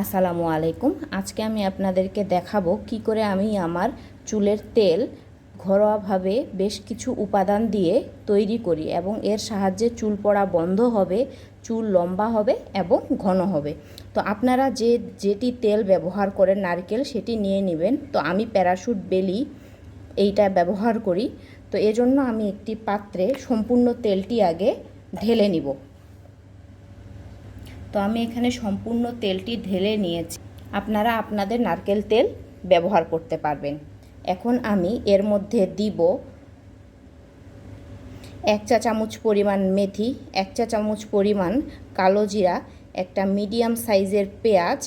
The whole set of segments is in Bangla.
আসসালামু আলাইকুম। আজকে আমি আপনাদেরকে দেখাবো কি করে আমি আমার চুলের তেল ঘরোয়াভাবে বেশ কিছু উপাদান দিয়ে তৈরি করি এবং এর সাহায্যে চুল পড়া বন্ধ হবে, চুল লম্বা হবে এবং ঘন হবে। তো আপনারা যে, যেটি তেল ব্যবহার করেন, নারকেল, সেটি নিয়ে নেবেন। তো আমি প্যারাশুট বেলি এইটা ব্যবহার করি। তো এজন্য আমি একটি পাত্রে সম্পূর্ণ তেলটি আগে ঢেলে নিব। তো আমি এখানে সম্পূর্ণ তেলটি ঢেলে নিয়েছি। আপনারা আপনাদের নারকেল তেল ব্যবহার করতে পারবেন। এখন আমি এর মধ্যে দিব এক চা চামচ পরিমাণ মেথি, এক চা চামচ পরিমাণ কালো জিরা, একটা মিডিয়াম সাইজের পেঁয়াজ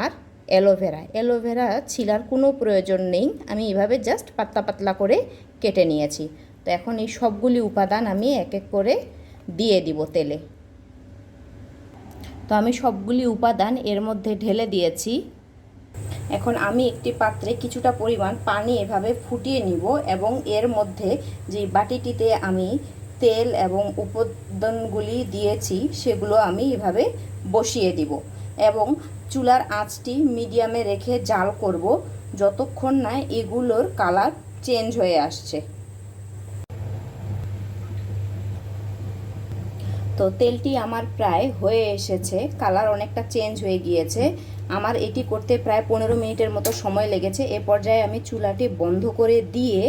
আর অ্যালোভেরা। অ্যালোভেরা ছিলার কোনো প্রয়োজন নেই। আমি এভাবে জাস্ট পাতলা পাতলা করে কেটে নিয়েছি। তো এখন এই সবগুলি উপাদান আমি এক এক করে দিয়ে দিব তেলে। তো আমি সবগুলি উপাদান এর মধ্যে ঢেলে দিয়েছি। এখন আমি একটি পাত্রে কিছুটা পরিমাণ পানি এভাবে ফুটিয়ে নিব এবং এর মধ্যে যে বাটিটিতে আমি তেল এবং উপাদানগুলি দিয়েছি, সেগুলো আমি এভাবে বসিয়ে দিব এবং চুলার আঁচটি মিডিয়ামে রেখে জাল করব, যতক্ষণ না এগুলোর কালার চেঞ্জ হয়ে আসছে। তো তেলটি আমার প্রায় হয়ে এসেছে, কালার অনেকটা চেঞ্জ হয়ে গিয়েছে। আমার এটি করতে প্রায় পনেরো মিনিটের মতো সময় লেগেছে। এ পর্যায়ে আমি চুলাটি বন্ধ করে দিয়ে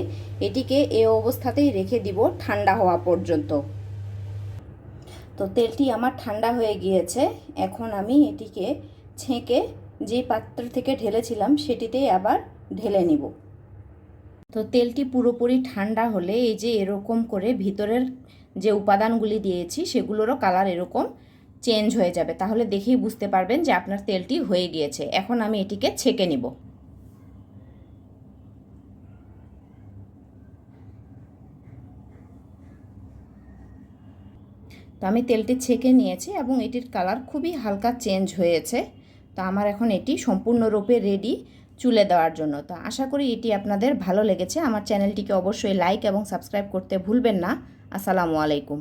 এটিকে এ অবস্থাতেই রেখে দিব ঠান্ডা হওয়া পর্যন্ত। তো তেলটি আমার ঠান্ডা হয়ে গিয়েছে। এখন আমি এটিকে ছেঁকে যে পাত্র থেকে ঢেলেছিলাম সেটিতেই আবার ঢেলে নিব। তো তেলটি পুরোপুরি ঠান্ডা হলে এই যে এরকম করে ভিতরের যে উপাদানগুলি দিয়েছি সেগুলোরও কালার এরকম চেঞ্জ হয়ে যাবে। তাহলে দেখেই বুঝতে পারবেন যে আপনার তেলটি হয়ে গিয়েছে। এখন আমি এটিকে ছেঁকে নিব। তো আমি তেলটি ছেঁকে নিয়েছি এবং এটির কালার খুবই হালকা চেঞ্জ হয়েছে। তো আমার এখন এটি সম্পূর্ণরূপে রেডি চুলে দেওয়ার জন্য। তো আশা করি এটি আপনাদের ভালো লেগেছে। আমার চ্যানেলটিকে অবশ্যই লাইক এবং সাবস্ক্রাইব করতে ভুলবেন না। আসসালামু আলাইকুম